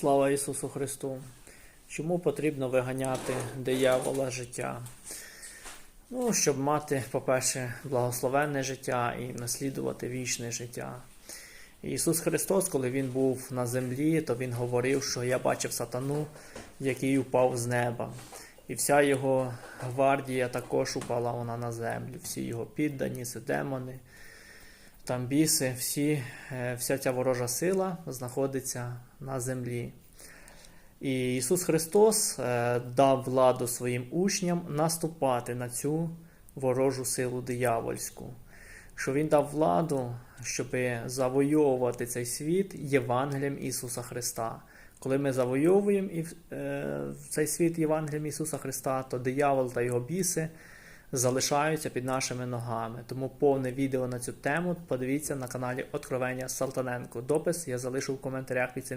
Слава Ісусу Христу! Чому потрібно виганяти диявола життя? Ну, щоб мати, по-перше, благословенне життя і наслідувати вічне життя. Ісус Христос, коли Він був на землі, то Він говорив, що я бачив сатану, який упав з неба. І вся його гвардія також упала вона на землю. Всі його піддані, це демони, там біси, всі, е, вся ця ворожа сила знаходиться на землі. І Ісус Христос е, дав владу своїм учням наступати на цю ворожу силу диявольську. Що Він дав владу, щоб завойовувати цей світ Євангелієм Ісуса Христа. Коли ми завойовуємо е, цей світ Євангелієм Ісуса Христа, то диявол та його біси залишаються під нашими ногами. Тому повне відео на цю тему подивіться на каналі Откровення Салтаненко. Допис я залишу в коментарях під цим відео.